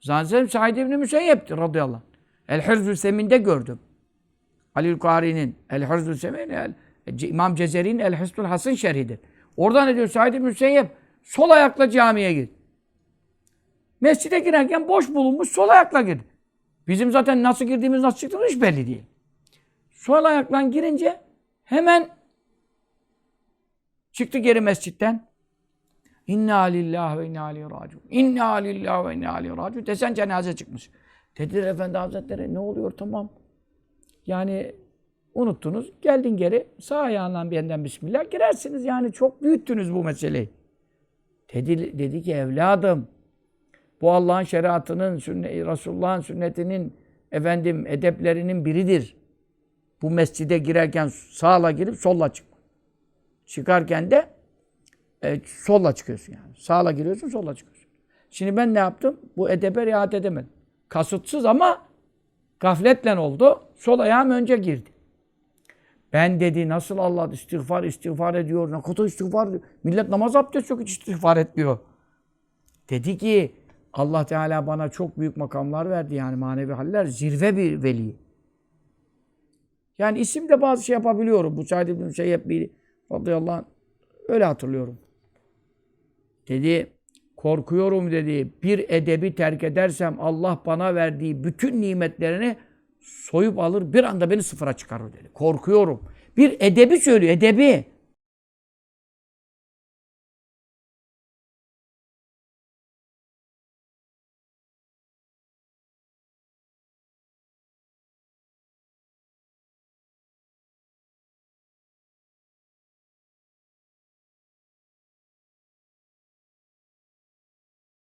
Zannedersem Said İbni Müseyyep'ti radıyallahu anh. El Hırzü Semin'de gördüm. Ali Kari'nin El Hırzü Semin, El, İmam Cezeri'nin El Hısnul Hasın şerhidir. Oradan ne diyor Said İbni Müseyyep? Sol ayakla camiye gir. Mescide girerken boş bulunmuş sol ayakla girdi. Bizim zaten nasıl girdiğimiz nasıl çıktığımız hiç belli değil. Sol ayakla girince hemen çıktı geri mescitten. İnna lillahi ve inna aleyhi raciun. İnna lillahi ve inna aleyhi raciun. Desen cenaze çıkmış. Dediler Efendi Hazretleri ne oluyor tamam. Yani unuttunuz. Geldin geri sağ ayağından yandan Bismillah girersiniz. Yani çok büyüttünüz bu meseleyi. Dedi, dedi ki evladım bu Allah'ın şeriatının, sünnet, Resulullah'ın sünnetinin efendim edeplerinin biridir. Bu mescide girerken sağla girip solla çık. Çıkarken de e, solla çıkıyorsun yani. Sağla giriyorsun, solla çıkıyorsun. Şimdi ben ne yaptım? Bu edebe riayet edemedim. Kasıtsız ama gafletle oldu. Sol ayağım önce girdi. Ben dedi nasıl Allah istiğfar istiğfar ediyor. Ne kadar istiğfar ediyor. Millet namaz abdest yok hiç istiğfar etmiyor. Dedi ki Allah Teala bana çok büyük makamlar verdi yani manevi haller. Zirve bir veli. Yani isimde bazı şey yapabiliyorum. Bu Said İbn Müseyyep bir radıyallahu anh, öyle hatırlıyorum. Dedi korkuyorum dedi bir edebi terk edersem Allah bana verdiği bütün nimetlerini soyup alır bir anda beni sıfıra çıkarır dedi. Korkuyorum. Bir edebi söylüyor edebi.